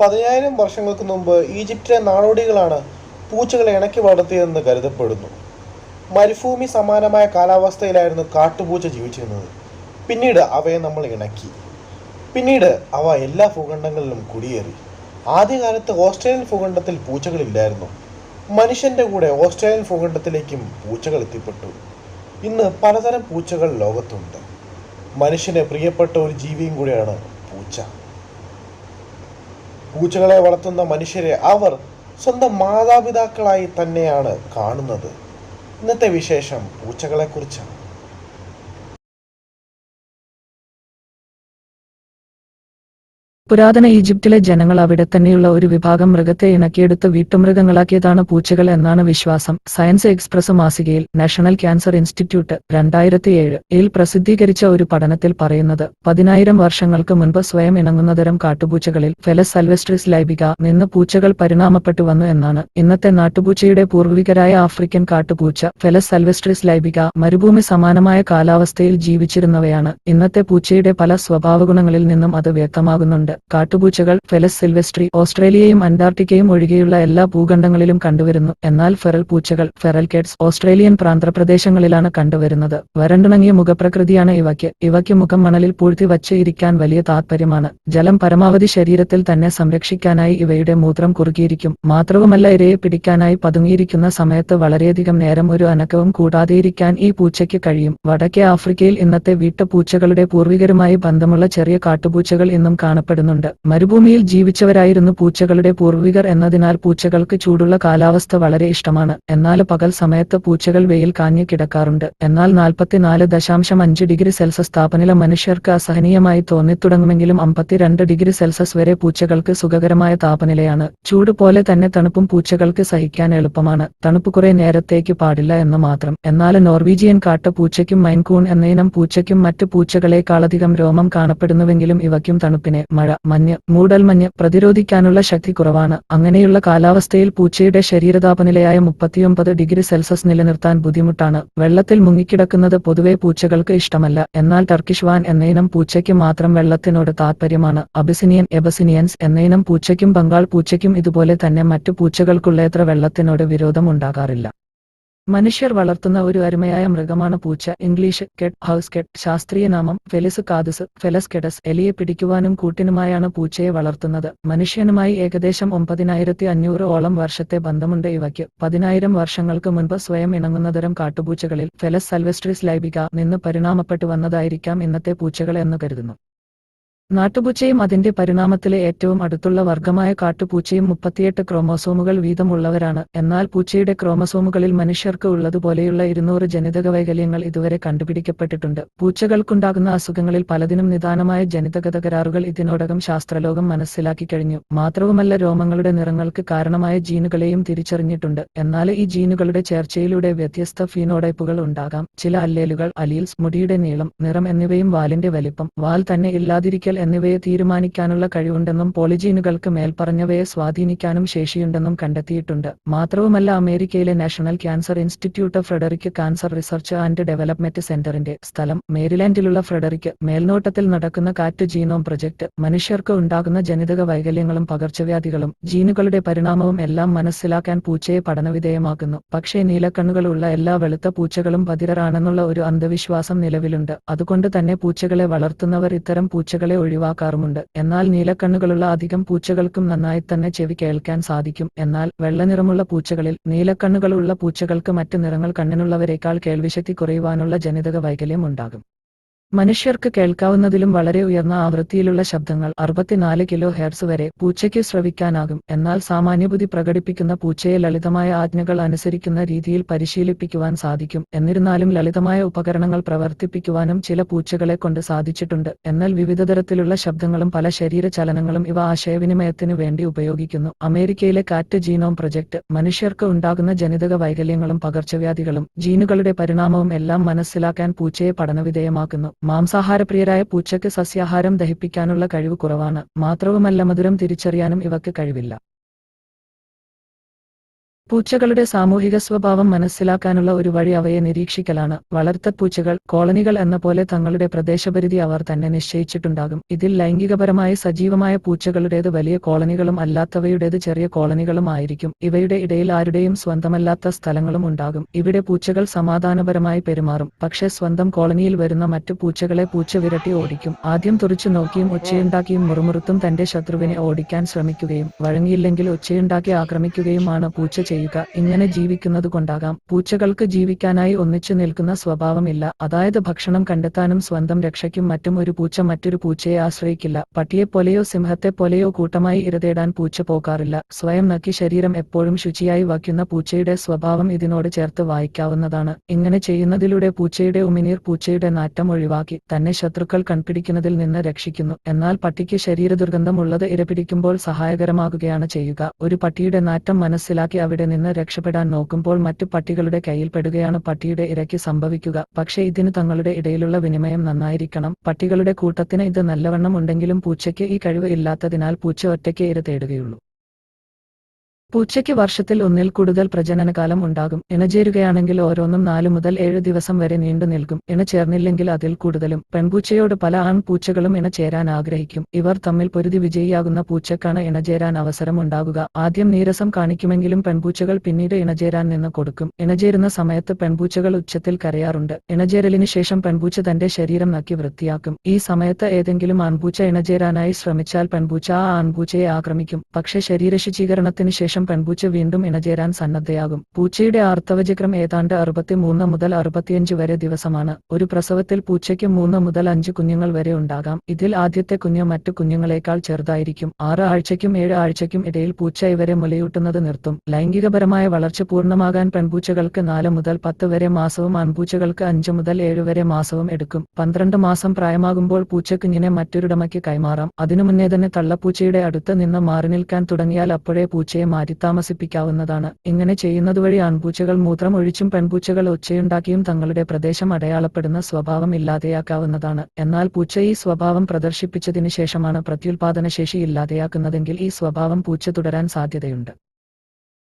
പതിനായിരം വർഷങ്ങൾക്ക് മുമ്പ് ഈജിപ്തിലെ നാടോടികളാണ് പൂച്ചകളെ ഇണക്കി വളർത്തിയതെന്ന് കരുതപ്പെടുന്നു. മരുഭൂമി സമാനമായ കാലാവസ്ഥയിലായിരുന്നു കാട്ടുപൂച്ച ജീവിച്ചിരുന്നത്. പിന്നീട് അവയെ നമ്മൾ ഇണക്കി. പിന്നീട് അവ എല്ലാ ഭൂഖണ്ഡങ്ങളിലും കുടിയേറി. ആദ്യകാലത്ത് ഓസ്ട്രേലിയൻ ഭൂഖണ്ഡത്തിൽ പൂച്ചകളില്ലായിരുന്നു മനുഷ്യന്റെ കൂടെ ഓസ്ട്രേലിയൻ ഭൂഖണ്ഡത്തിലേക്കും പൂച്ചകൾ എത്തിപ്പെട്ടു. ഇന്ന് പലതരം പൂച്ചകൾ ലോകത്തുണ്ട്. മനുഷ്യന് പ്രിയപ്പെട്ട ഒരു ജീവിയും കൂടിയാണ് പൂച്ച. പൂച്ചകളെ വളർത്തുന്ന മനുഷ്യരെ അവർ സ്വന്തം മാതാപിതാക്കളായി തന്നെയാണ് കാണുന്നത്. ഇന്നത്തെ വിശേഷം പൂച്ചകളെക്കുറിച്ചാണ്. പുരാതന ഈജിപ്തിലെ ജനങ്ങൾ അവിടെ തന്നെയുള്ള ഒരു വിഭാഗം മൃഗത്തെ ഇണക്കിയെടുത്ത് വീട്ടുമൃഗങ്ങളാക്കിയതാണ് പൂച്ചകൾ എന്നാണ് വിശ്വാസം. സയൻസ് എക്സ്പ്രസ് മാസികയിൽ നാഷണൽ ക്യാൻസർ ഇൻസ്റ്റിറ്റ്യൂട്ട് രണ്ടായിരത്തി ഏഴ് ൽ പ്രസിദ്ധീകരിച്ച ഒരു പഠനത്തിൽ പറയുന്നത് പതിനായിരം വർഷങ്ങൾക്ക് മുൻപ് സ്വയം ഇണങ്ങുന്ന ഇണങ്ങുന്നതരം കാട്ടുപൂച്ചകളിൽ ഫെലസ് സൽവെസ്ട്രിസ് ലൈബിക നിന്ന് പൂച്ചകൾ പരിണാമപ്പെട്ടു വന്നു എന്നാണ്. ഇന്നത്തെ നാട്ടുപൂച്ചയുടെ പൂർവികരായ ആഫ്രിക്കൻ കാട്ടുപൂച്ച ഫെലസ് സൽവെസ്ട്രിസ് ലൈബിക മരുഭൂമി സമാനമായ കാലാവസ്ഥയിൽ ജീവിച്ചിരുന്നവയാണ്. ഇന്നത്തെ പൂച്ചയുടെ പല സ്വഭാവഗുണങ്ങളിൽ നിന്നും അത് വ്യക്തമാകുന്നുണ്ട്. കാട്ടുപൂച്ചകൾ ഫെലസ് സിൽവെസ്ട്രി ഓസ്ട്രേലിയയും അന്റാർട്ടിക്കയും ഒഴികെയുള്ള എല്ലാ ഭൂഖണ്ഡങ്ങളിലും കണ്ടുവരുന്നു. എന്നാൽ ഫെറൽ പൂച്ചകൾ ഫെറൽ കേഡ്സ് ഓസ്ട്രേലിയൻ പ്രാന്തപ്രദേശങ്ങളിലാണ് കണ്ടുവരുന്നത്. വരണ്ടുണങ്ങിയ മുഖപ്രകൃതിയാണ് ഇവയ്ക്ക്. ഇവയ്ക്ക് മുഖം മണലിൽ പൂഴ്ത്തി വച്ച് ഇരിക്കാൻ വലിയ താത്പര്യമാണ്. ജലം പരമാവധി ശരീരത്തിൽ തന്നെ സംരക്ഷിക്കാനായി ഇവയുടെ മൂത്രം കുറുകിയിരിക്കും മാത്രവുമല്ല ഇരയെ പിടിക്കാനായി പതുങ്ങിയിരിക്കുന്ന സമയത്ത് വളരെയധികം നേരം ഒരു അനക്കവും കൂടാതെയിരിക്കാൻ ഈ പൂച്ചയ്ക്ക് കഴിയും. വടക്കേ ആഫ്രിക്കയിൽ ഇന്നത്തെ വീട്ടുപൂച്ചകളുടെ പൂർവികരുമായി ബന്ധമുള്ള ചെറിയ കാട്ടുപൂച്ചകൾ ഇന്നും കാണപ്പെടുന്നുണ്ട് മരുഭൂമിയിൽ ജീവിച്ചവരായിരുന്നു പൂച്ചകളുടെ പൂർവികർ എന്നതിനാൽ പൂച്ചകൾക്ക് ചൂടുള്ള കാലാവസ്ഥ വളരെ ഇഷ്ടമാണ്. എന്നാൽ പകൽ സമയത്ത് പൂച്ചകൾ വെയിൽ കാഞ്ഞു കിടക്കാറുണ്ട്. എന്നാൽ നാൽപ്പത്തിനാല് ദശാംശം അഞ്ച് ഡിഗ്രി സെൽഷ്യസ് താപനില മനുഷ്യർക്ക് അസഹനീയമായി തോന്നിത്തുടങ്ങുമെങ്കിലും അമ്പത്തിരണ്ട് ഡിഗ്രി സെൽഷ്യസ് വരെ പൂച്ചകൾക്ക് സുഖകരമായ താപനിലയാണ്. ചൂട് പോലെ തന്നെ തണുപ്പും പൂച്ചകൾക്ക് സഹിക്കാൻ എളുപ്പമാണ്. തണുപ്പ് കുറെ നേരത്തേക്ക് പാടില്ല എന്ന് മാത്രം. എന്നാൽ നോർവീജിയൻ കാട്ട് പൂച്ചയ്ക്കും മൈൻകൂൺ എന്ന ഇനം പൂച്ചയ്ക്കും മറ്റ് പൂച്ചകളെക്കാളധികം രോമം കാണപ്പെടുന്നുവെങ്കിലും ഇവയ്ക്കും തണുപ്പിനെ മഴ മഞ്ഞ് മൂടൽമഞ്ഞ് പ്രതിരോധിക്കാനുള്ള ശക്തി കുറവാണ്. അങ്ങനെയുള്ള കാലാവസ്ഥയിൽ പൂച്ചയുടെ ശരീരതാപനിലയായ മുപ്പത്തിയൊമ്പത് ഡിഗ്രി സെൽഷ്യസ് നിലനിർത്താൻ ബുദ്ധിമുട്ടാണ്. വെള്ളത്തിൽ മുങ്ങിക്കിടക്കുന്നത് പൊതുവെ പൂച്ചകൾക്ക് ഇഷ്ടമല്ല. എന്നാൽ ടർക്കിഷ് വാൻ എന്നയിനം പൂച്ചയ്ക്ക് മാത്രം വെള്ളത്തിനോട് താത്പര്യമാണ്. അബിസിനിയൻ എബസിനിയൻസ് എന്നയിനം പൂച്ചയ്ക്കും ബംഗാൾ പൂച്ചയ്ക്കും ഇതുപോലെ തന്നെ മറ്റു പൂച്ചകൾക്കുള്ളത്ര വെള്ളത്തിനോട് വിരോധം ഉണ്ടാകാറില്ല മനുഷ്യർ വളർത്തുന്ന ഒരു അരുമയായ മൃഗമാണ് പൂച്ച. ഇംഗ്ലീഷ് കെട്ട് ഹൗസ് കെട്ട് ശാസ്ത്രീയ നാമം. ഫെലിസ് കാതുസ് ഫെലസ് കെഡസ് എലിയെ പിടിക്കുവാനും കൂട്ടിനുമായാണ് പൂച്ചയെ വളർത്തുന്നത്. മനുഷ്യനുമായി ഏകദേശം ഒമ്പതിനായിരത്തി അഞ്ഞൂറ് ഓളം വർഷത്തെ ബന്ധമുണ്ട് ഇവയ്ക്ക്. പതിനായിരം വർഷങ്ങൾക്ക് മുൻപ് സ്വയം ഇണങ്ങുന്നതരം കാട്ടുപൂച്ചകളിൽ ഫെലസ് സൽവെസ്ട്രിസ് ലൈബിക നിന്ന് പരിണാമപ്പെട്ടു വന്നതായിരിക്കാം ഇന്നത്തെ പൂച്ചകൾ എന്ന് കരുതുന്നു. നാട്ടുപൂച്ചയും അതിന്റെ പരിണാമത്തിലെ ഏറ്റവും അടുത്തുള്ള വർഗമായ കാട്ടുപൂച്ചയും മുപ്പത്തിയെട്ട് ക്രോമോസോമുകൾ വീതമുള്ളവരാണ്. എന്നാൽ പൂച്ചയുടെ ക്രോമസോമുകളിൽ മനുഷ്യർക്ക് ഉള്ളതുപോലെയുള്ള ഇരുന്നൂറ് ജനിതക വൈകല്യങ്ങൾ ഇതുവരെ കണ്ടുപിടിക്കപ്പെട്ടിട്ടുണ്ട്. പൂച്ചകൾക്കുണ്ടാകുന്ന അസുഖങ്ങളിൽ പലതിനും നിദാനമായ ജനിതക തകരാറുകൾ ഇതിനോടകം ശാസ്ത്രലോകം മനസ്സിലാക്കി കഴിഞ്ഞു. മാത്രവുമല്ല രോമങ്ങളുടെ നിറങ്ങൾക്ക് കാരണമായ ജീനുകളെയും തിരിച്ചറിഞ്ഞിട്ടുണ്ട്. എന്നാൽ ഈ ജീനുകളുടെ ചേർച്ചയിലൂടെ വ്യത്യസ്ത ഫീനോടൈപ്പുകൾ ഉണ്ടാകാം. ചില അല്ലേലുകൾ അലീൽസ് മുടിയുടെ നീളം നിറം എന്നിവയും വാലിന്റെ വലിപ്പം. വാൽ തന്നെ ഇല്ലാതിരിക്കൽ എന്നിവയെ തീരുമാനിക്കാനുള്ള കഴിവുണ്ടെന്നും പോളിജീനുകൾക്ക് മേൽപ്പറഞ്ഞവയെ സ്വാധീനിക്കാനും ശേഷിയുണ്ടെന്നും കണ്ടെത്തിയിട്ടുണ്ട്. മാത്രവുമല്ല അമേരിക്കയിലെ national cancer institute of Frederick cancer research and development സെന്ററിന്റെ സ്ഥലം മേരിലാൻഡിലുള്ള ഫ്രെഡറിക് മേൽനോട്ടത്തിൽ നടക്കുന്ന കാറ്റ് ജീനോം പ്രൊജക്ട് മനുഷ്യർക്ക് ഉണ്ടാകുന്ന ജനിതക വൈകല്യങ്ങളും പകർച്ചവ്യാധികളും ജീനുകളുടെ പരിണാമവും എല്ലാം മനസ്സിലാക്കാൻ പൂച്ചയെ പഠനവിധേയമാക്കുന്നു. പക്ഷേ നീലക്കണ്ണുകളുള്ള എല്ലാ വെളുത്ത പൂച്ചകളും ബധിരരാണെന്നുള്ള ഒരു അന്ധവിശ്വാസം നിലവിലുണ്ട്. അതുകൊണ്ട് തന്നെ പൂച്ചകളെ വളർത്തുന്നവർ ഇത്തരം പൂച്ചകളെ ഒഴിവാക്കാറുമുണ്ട്. എന്നാൽ നീലക്കണ്ണുകളുള്ള അധികം പൂച്ചകൾക്കും നന്നായി തന്നെ ചെവി കേൾക്കാൻ സാധിക്കും. എന്നാൽ വെള്ളനിറമുള്ള പൂച്ചകളിൽ നീലക്കണ്ണുകളുള്ള പൂച്ചകൾക്ക് മറ്റ് നിറങ്ങൾ കണ്ണിനുള്ളവരെക്കാൾ കേൾവിശക്തി കുറയുവാനുള്ള ജനിതക വൈകല്യം ഉണ്ടാകും. മനുഷ്യർക്ക് കേൾക്കാവുന്നതിലും വളരെ ഉയർന്ന ആവൃത്തിയിലുള്ള ശബ്ദങ്ങൾ അറുപത്തിനാല് കിലോ ഹെർട്സ് വരെ പൂച്ചയ്ക്ക് ശ്രവിക്കാനാകും എന്നാൽ സാമാന്യബുദ്ധി പ്രകടിപ്പിക്കുന്ന പൂച്ചയെ ലളിതമായ ആജ്ഞകൾ അനുസരിക്കുന്ന രീതിയിൽ പരിശീലിപ്പിക്കുവാൻ സാധിക്കും. എന്നിരുന്നാലും ലളിതമായ ഉപകരണങ്ങൾ പ്രവർത്തിപ്പിക്കുവാനും ചില പൂച്ചകളെ കൊണ്ട് സാധിച്ചിട്ടുണ്ട്. എന്നാൽ വിവിധ തരത്തിലുള്ള ശബ്ദങ്ങളും പല ശരീര ചലനങ്ങളും ഇവ ആശയവിനിമയത്തിനു വേണ്ടി ഉപയോഗിക്കുന്നു. അമേരിക്കയിലെ കാറ്റ് ജീനോം പ്രൊജക്ട് മനുഷ്യർക്ക് ഉണ്ടാകുന്ന ജനിതക വൈകല്യങ്ങളും പകർച്ചവ്യാധികളും ജീനുകളുടെ പരിണാമവും എല്ലാം മനസ്സിലാക്കാൻ പൂച്ചയെ പഠനവിധേയമാക്കുന്നു. മാംസാഹാരപ്രിയരായ പൂച്ചയ്ക്ക് സസ്യാഹാരം ദഹിപ്പിക്കാനുള്ള കഴിവ് കുറവാണ്. മാത്രവുമല്ല മധുരം തിരിച്ചറിയാനും ഇവക്ക് കഴിവില്ല. പൂച്ചകളുടെ സാമൂഹിക സ്വഭാവം മനസ്സിലാക്കാനുള്ള ഒരു വഴി അവയെ നിരീക്ഷിക്കലാണ്. വളർത്ത പൂച്ചകൾ കോളനികൾ എന്ന പോലെ തങ്ങളുടെ പ്രദേശപരിധി അവർ തന്നെ നിശ്ചയിച്ചിട്ടുണ്ടാകും. ഇതിൽ ലൈംഗികപരമായ സജീവമായ പൂച്ചകളുടേത് വലിയ കോളനികളും അല്ലാത്തവയുടേത് ചെറിയ കോളനികളും ആയിരിക്കും. ഇവയുടെ ഇടയിൽ ആരുടെയും സ്വന്തമല്ലാത്ത സ്ഥലങ്ങളും ഉണ്ടാകും. ഇവിടെ പൂച്ചകൾ സമാധാനപരമായി പെരുമാറും. പക്ഷേ സ്വന്തം കോളനിയിൽ വരുന്ന മറ്റു പൂച്ചകളെ പൂച്ച വിരട്ടി ഓടിക്കും. ആദ്യം തുറച്ചു നോക്കിയും ഒച്ചയുണ്ടാക്കിയും മുറുമുറുത്തും തന്റെ ശത്രുവിനെ ഓടിക്കാൻ ശ്രമിക്കുകയും വഴങ്ങിയില്ലെങ്കിൽ ഒച്ചയുണ്ടാക്കി ആക്രമിക്കുകയുമാണ് പൂച്ച ചെയ്യുക. ഇങ്ങനെ ജീവിക്കുന്നത് കൊണ്ടാകാം. പൂച്ചകൾക്ക് ജീവിക്കാനായി ഒന്നിച്ചു നിൽക്കുന്ന സ്വഭാവമില്ല. അതായത് ഭക്ഷണം കണ്ടെത്താനും സ്വന്തം രക്ഷയ്ക്കും മറ്റും ഒരു പൂച്ച മറ്റൊരു പൂച്ചയെ ആശ്രയിക്കില്ല. പട്ടിയെപ്പോലെയോ സിംഹത്തെപ്പോലെയോ കൂട്ടമായി ഇരതേടാൻ പൂച്ച പോകാറില്ല. സ്വയം നക്കി ശരീരം എപ്പോഴും ശുചിയായി വയ്ക്കുന്ന പൂച്ചയുടെ സ്വഭാവം ഇതിനോട് ചേർത്ത് വായിക്കാവുന്നതാണ്. ഇങ്ങനെ ചെയ്യുന്നതിലൂടെ പൂച്ചയുടെ ഉമിനീർ പൂച്ചയുടെ നാറ്റം ഒഴിവാക്കി തന്നെ ശത്രുക്കൾ കൺപിടിക്കുന്നതിൽ നിന്ന് രക്ഷിക്കുന്നു. എന്നാൽ പട്ടിക്ക് ശരീര ദുർഗന്ധമുള്ളത് ഇരപിടിക്കുമ്പോൾ സഹായകരമാകുകയാണ് ചെയ്യുക. ഒരു പട്ടിയുടെ നാറ്റം മനസ്സിലാക്കി അവിടെ നിന്ന് രക്ഷപ്പെടാൻ നോക്കുമ്പോൾ മറ്റു പട്ടികളുടെ കയ്യിൽപ്പെടുകയാണ് പട്ടിയുടെ ഇരയ്ക്ക് സംഭവിക്കുക. പക്ഷേ ഇതിന് തങ്ങളുടെ ഇടയിലുള്ള വിനിമയം നന്നായിരിക്കണം. പട്ടികളുടെ കൂട്ടത്തിന് ഇത് നല്ലവണ്ണം ഉണ്ടെങ്കിലും പൂച്ചയ്ക്ക് ഈ കഴിവ് ഇല്ലാത്തതിനാൽ പൂച്ച ഒറ്റയ്ക്ക് ഇര തേടുകയുള്ളൂ. പൂച്ചയ്ക്ക് വർഷത്തിൽ ഒന്നിൽ കൂടുതൽ പ്രജനനകാലം ഉണ്ടാകും. ഇണചേരുകയാണെങ്കിൽ ഓരോന്നും നാലു മുതൽ ഏഴ് ദിവസം വരെ നീണ്ടു നിൽക്കും. ഇണ ചേർന്നില്ലെങ്കിൽ അതിൽ കൂടുതലും പെൺപൂച്ചയോട് പല ആൺപൂച്ചകളും ഇണ ചേരാൻ ആഗ്രഹിക്കും. ഇവർ തമ്മിൽ പൊരുതി വിജയിയാകുന്ന പൂച്ചക്കാണ് ഇണചേരാൻ അവസരം ഉണ്ടാകുക. ആദ്യം നീരസം കാണിക്കുമെങ്കിലും പെൺപൂച്ചകൾ പിന്നീട് ഇണചേരാൻ നിന്ന് കൊടുക്കും. ഇണചേരുന്ന സമയത്ത് പെൺപൂച്ചകൾ ഉച്ചത്തിൽ കരയാറുണ്ട്. ഇണചേരലിന് ശേഷം പെൺപൂച്ച തന്റെ ശരീരം നക്കി വൃത്തിയാക്കും. ഈ സമയത്ത് ഏതെങ്കിലും ആൺപൂച്ച ഇണചേരാനായി ശ്രമിച്ചാൽ പെൺപൂച്ച ആ ആൺപൂച്ചയെ ആക്രമിക്കും. പക്ഷേ ശരീരശുചീകരണത്തിന് ശേഷം പെൺപൂച്ച വീണ്ടും ഇണചേരാൻ സന്നദ്ധയാകും. പൂച്ചയുടെ ആർത്തവചക്രം ഏതാണ്ട് അറുപത്തിമൂന്ന് മുതൽ അറുപത്തിയഞ്ച് വരെ ദിവസമാണ്. ഒരു പ്രസവത്തിൽ പൂച്ചയ്ക്ക് മൂന്ന് മുതൽ അഞ്ച് കുഞ്ഞുങ്ങൾ വരെ ഉണ്ടാകാം. ഇതിൽ ആദ്യത്തെ കുഞ്ഞ് മറ്റു കുഞ്ഞുങ്ങളെക്കാൾ ചെറുതായിരിക്കും. ആറ് ആഴ്ചയ്ക്കും ഏഴ് ആഴ്ചയ്ക്കും ഇടയിൽ പൂച്ച ഇവരെ മുലയൂട്ടുന്നത് നിർത്തും. ലൈംഗികപരമായ വളർച്ച പൂർണമാകാൻ പെൺപൂച്ചകൾക്ക് നാല് മുതൽ പത്ത് വരെ മാസവും ആൺപൂച്ചകൾക്ക് അഞ്ച് മുതൽ ഏഴ് വരെ മാസവും എടുക്കും. പന്ത്രണ്ട് മാസം പ്രായമാകുമ്പോൾ പൂച്ചക്കുഞ്ഞിനെ മറ്റൊരിടമയ്ക്ക് കൈമാറാം. അതിനു മുന്നേ തന്നെ തള്ളപ്പൂച്ചയുടെ അടുത്ത് നിന്ന് മാറി നിൽക്കാൻ തുടങ്ങിയാൽ അപ്പോഴേ പൂച്ചയെ മാറ്റി താമസിപ്പിക്കാവുന്നതാണ് ഇങ്ങനെ ചെയ്യുന്നതുവഴി ആൺപൂച്ചകൾ മൂത്രം ഒഴിച്ചും പെൺപൂച്ചകൾ ഒച്ചയുണ്ടാക്കിയും തങ്ങളുടെ പ്രദേശം അടയാളപ്പെടുന്ന സ്വഭാവം ഇല്ലാതെയാക്കാവുന്നതാണ്. എന്നാൽ പൂച്ച ഈ സ്വഭാവം പ്രദർശിപ്പിച്ചതിനു ശേഷമാണ് പ്രത്യുൽപാദനശേഷി ഇല്ലാതെയാക്കുന്നതെങ്കിൽ ഈ സ്വഭാവം പൂച്ച തുടരാൻ സാധ്യതയുണ്ട്.